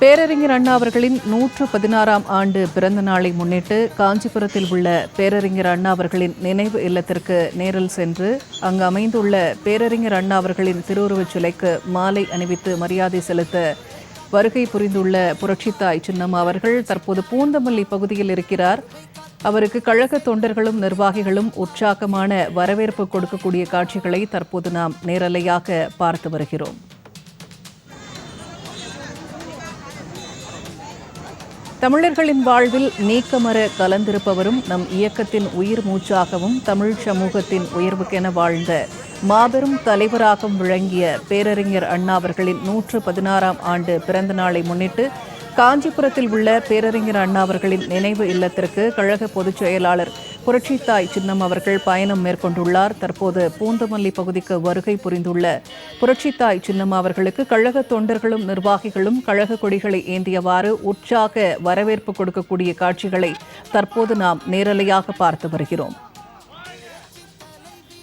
பேரறிஞர் அண்ணா அவர்களின் நூற்று பதினாறாம் ஆண்டு பிறந்த நாளை முன்னிட்டு காஞ்சிபுரத்தில் உள்ள பேரறிஞர் அண்ணா அவர்களின் நினைவு இல்லத்திற்கு நேரில் சென்று அங்கு அமைந்துள்ள பேரறிஞர் அண்ணா அவர்களின் திருவுருவச் சிலைக்கு மாலை அணிவித்து மரியாதை செலுத்த வருகை புரிந்துள்ள புரட்சித்தாய் சின்னம்மா அவர்கள் தற்போது பூந்தமல்லி பகுதியில் இருக்கிறார். அவருக்கு கழக தொண்டர்களும் நிர்வாகிகளும் உற்சாகமான வரவேற்பு கொடுக்கக்கூடிய காட்சிகளை தற்போது நாம் நேரலையாக பார்த்து வருகிறோம். தமிழர்களின் வாழ்வில் நீக்கமர கலந்திருப்பவரும் நம் இயக்கத்தின் உயிர் மூச்சாகவும் தமிழ் சமூகத்தின் உயர்வுக்கென வாழ்ந்த மாபெரும் தலைவராகவும் விளங்கிய பேரறிஞர் அண்ணா அவர்களின் நூற்று பதினாறாம் ஆண்டு பிறந்த நாளை முன்னிட்டு காஞ்சிபுரத்தில் உள்ள பேரறிஞர் அண்ணா அவர்களின் நினைவு இல்லத்திற்கு கழக பொதுச் செயலாளர் புரட்சித்தாய் சின்னம் அவர்கள் பயணம் மேற்கொண்டுள்ளார். தற்போது பூந்தமல்லி பகுதிக்கு வருகை புரிந்துள்ள புரட்சித்தாய் சின்னம் அவர்களுக்கு கழக தொண்டர்களும் நிர்வாகிகளும் கழக கொடிகளை ஏந்தியவாறு உற்சாக வரவேற்பு கொடுக்கக்கூடிய காட்சிகளை தற்போது நாம் நேரலையாக பார்த்து வருகிறோம்.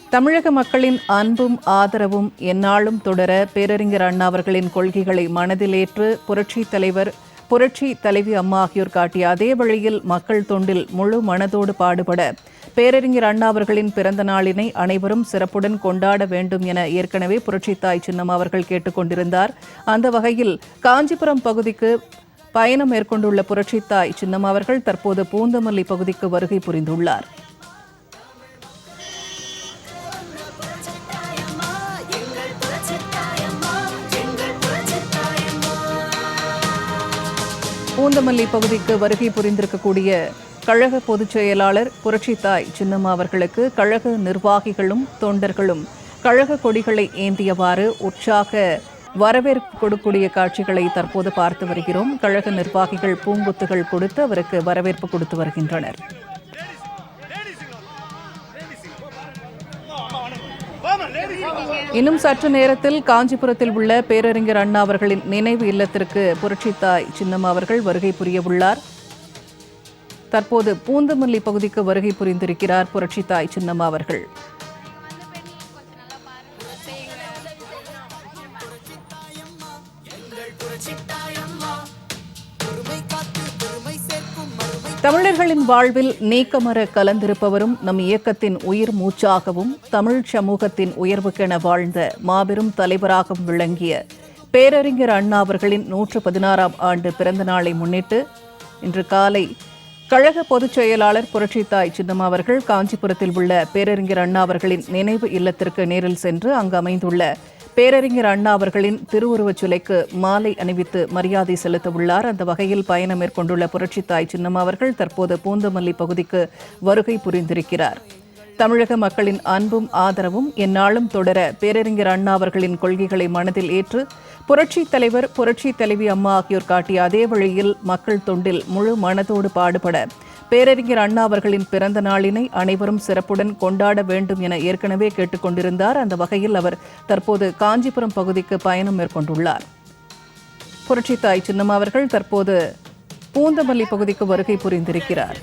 தமிழக மக்களின் அன்பும் ஆதரவும் எந்நாளும் தொடர பேரறிஞர் அண்ணா அவர்களின் கொள்கைகளை மனதிலேற்று புரட்சித் தலைவர் புரட்சி தலைவி அம்மா ஆகியோர் காட்டிய அதே வழியில் மக்கள் தொண்டில் முழு மனதோடு பாடுபட பேரறிஞர் அண்ணா அவர்களின் பிறந்த நாளினை அனைவரும் சிறப்புடன் கொண்டாட வேண்டும் என ஏற்கனவே புரட்சித்தாய் சின்னம் அவர்கள் கேட்டுக்கொண்டிருந்தார் அந்த வகையில் காஞ்சிபுரம் பகுதிக்கு பயணம் மேற்கொண்டுள்ள புரட்சித்தாய் சின்னம் அவர்கள் தற்போது பூந்தமல்லி பகுதிக்கு வருகை புரிந்துள்ளார். பூந்தமல்லி பகுதிக்கு வருகை புரிந்திருக்கக்கூடிய கழக பொதுச் செயலாளர் புரட்சித்தாய் சின்னம்மா அவர்களுக்கு கழக நிர்வாகிகளும் தொண்டர்களும் கழக கொடிகளை ஏந்தியவாறு உற்சாக வரவேற்பு கொடுக்கூடிய காட்சிகளை தற்போது பார்த்து வருகிறோம். கழக நிர்வாகிகள் பூங்குத்துகள் கொடுத்து அவருக்கு வரவேற்பு கொடுத்து வருகின்றனர். இன்னும் சற்று நேரத்தில் காஞ்சிபுரத்தில் உள்ள பேரறிஞர் அண்ணா அவர்களின் நினைவு இல்லத்திற்கு புரட்சித்தாய் சின்னம்மா அவர்கள் வருகை புரிய உள்ளார். தற்போது பூந்தமல்லி பகுதிக்கு வருகை புரிந்திருக்கிறார் புரட்சித்தாய் சின்னம்மா அவர்கள். தமிழர்களின் வாழ்வில் நீக்கமர கலந்திருப்பவரும் நம் இயக்கத்தின் உயிர் மூச்சாகவும் தமிழ் சமூகத்தின் உயர்வுக்கென வாழ்ந்த மாபெரும் தலைவராகவும் விளங்கிய பேரறிஞர் அண்ணா அவர்களின் நூற்று பதினாறாம் ஆண்டு பிறந்த நாளை முன்னிட்டு இன்று காலை கழக பொதுச் செயலாளர் புரட்சித்தாய் சின்னம்மா அவர்கள் காஞ்சிபுரத்தில் உள்ள பேரறிஞர் அண்ணா அவர்களின் நினைவு இல்லத்திற்கு நேரில் சென்று அங்கு அமைந்துள்ள பேரறிஞர் அண்ணா அவர்களின் திருவுருவச் சிலைக்கு மாலை அணிவித்து மரியாதை செலுத்த உள்ளார் அந்த வகையில் பயணம் மேற்கொண்டுள்ள புரட்சித்தாய் சின்னம்மா அவர்கள் தற்போது பூந்தமல்லி பகுதிக்கு வருகை புரிந்திருக்கிறார். தமிழக மக்களின் அன்பும் ஆதரவும் எந்நாளும் தொடர பேரறிஞர் அண்ணா அவர்களின் கொள்கைகளை மனதில் ஏற்று புரட்சித் தலைவர் புரட்சி தலைவி அம்மா ஆகியோர் காட்டிய அதே வழியில் மக்கள் தொண்டில் முழு மனதோடு பாடுபட பேரறிஞர் அண்ணா அவர்களின் பிறந்த நாளினை அனைவரும் சிறப்புடன் கொண்டாட வேண்டும் என ஏற்கனவே கேட்டுக்கொண்டிருந்தார். அந்த வகையில் அவர் தற்போது காஞ்சிபுரம் பகுதிக்கு பயணம் மேற்கொண்டுள்ளார். புரட்சித்தாய் சின்னம்மா அவர்கள் தற்போது பூந்தமல்லி பகுதிக்கு வருகை புரிந்திருக்கிறார்.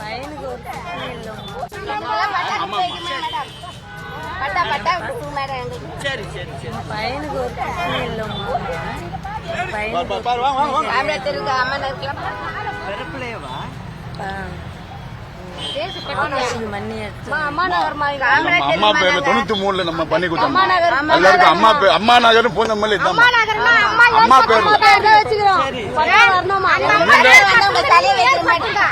பையனுக்கு அம்மா அம்மா அம்மா பேர்ல தொண்ணூத்தி மூணுல நம்ம பண்ணி கொடுத்தோம். எல்லாருக்கும் அம்மா பேர் அம்மா நகர் பூந்தமல்லி இதான் அம்மா பேர்ல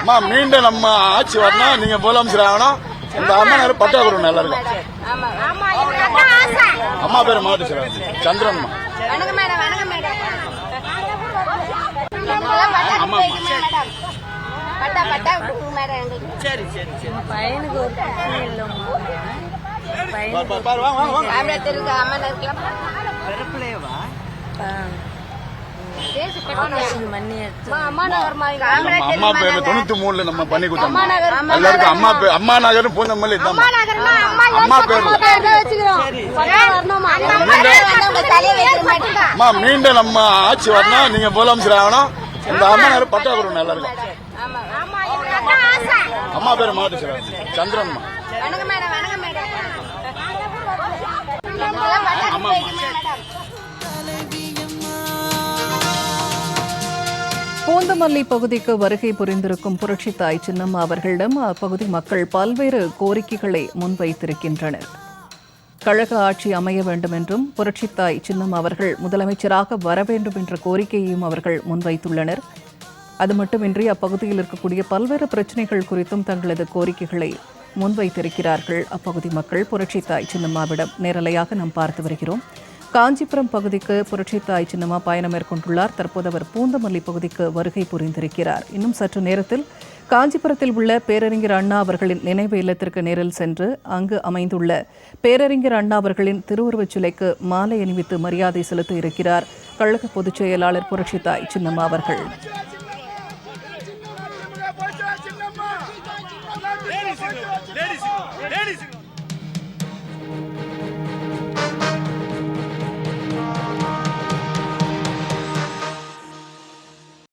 அம்மா மீண்டும் நம்ம ஆட்சி வரணும் நீங்க முதலமைச்சர் ஆகணும். இந்த அம்மா நகர் பட்டா கொடுக்கணும் எல்லாருக்கும். அம்மா பேர் மாவட்ட சந்திரன்மா வணக்கம் பட்டா பட்டா விட்டு மேடம் எங்களுக்கு பையனுக்கு ஒரு பிரச்சனை இல்லைம்மா. பையனுக்கு பாரு வாங்க வாங்க வாங்க ஆம்பளை தெருக்கு அம்மா இருக்கலாம். எடுத்து அம்மா நகர் மாதிரி ஆம்பளை அம்மா பேர் மீண்டும் நம்ம ஆட்சி வரணும். நீங்க முதலமைச்சர் ஆகணும். இந்த அம்மா நகர் பட்டா கொடுக்கணும் எல்லாருக்கும். அம்மா பேர் மேடம் ஆமா மேடம். பூந்தமல்லி பகுதிக்கு வருகை புரிந்திருக்கும் புரட்சித்தாய் சின்னம்மா அவர்களிடம் அப்பகுதி மக்கள் பல்வேறு கோரிக்கைகளை முன்வைத்திருக்கின்றனர். கழக ஆட்சி அமைய வேண்டும் என்றும் புரட்சித்தாய் சின்னம்மா அவர்கள் முதலமைச்சராக வர வேண்டும் என்ற கோரிக்கையையும் அவர்கள் முன்வைத்துள்ளனர். அது மட்டுமின்றி அப்பகுதியில் இருக்கக்கூடிய பல்வேறு பிரச்சனைகள் குறித்தும் தங்களது கோரிக்கைகளை முன்வைத்திருக்கிறார்கள். அப்பகுதி மக்கள் புரட்சித்தாய் சின்னம்மாவிடம் நேரலையாக நாம் பார்த்து வருகிறோம். காஞ்சிபுரம் பகுதிக்கு புரட்சித்தாய் சின்னம்மா பயணம் மேற்கொண்டுள்ளார். தற்போது அவர் பூந்தமல்லி பகுதிக்கு வருகை புரிந்திருக்கிறார். இன்னும் சற்று நேரத்தில் காஞ்சிபுரத்தில் உள்ள பேரறிஞர் அண்ணா அவர்களின் நினைவு இல்லத்திற்கு நேரில் சென்று அங்கு அமைந்துள்ள பேரறிஞர் அண்ணா அவர்களின் திருவுருவச் சிலைக்கு மாலை அணிவித்து மரியாதை செலுத்த இருக்கிறார். கழக பொதுச் செயலாளர் புரட்சித்தாய் சின்னம்மா அவர்கள். Ladies ladies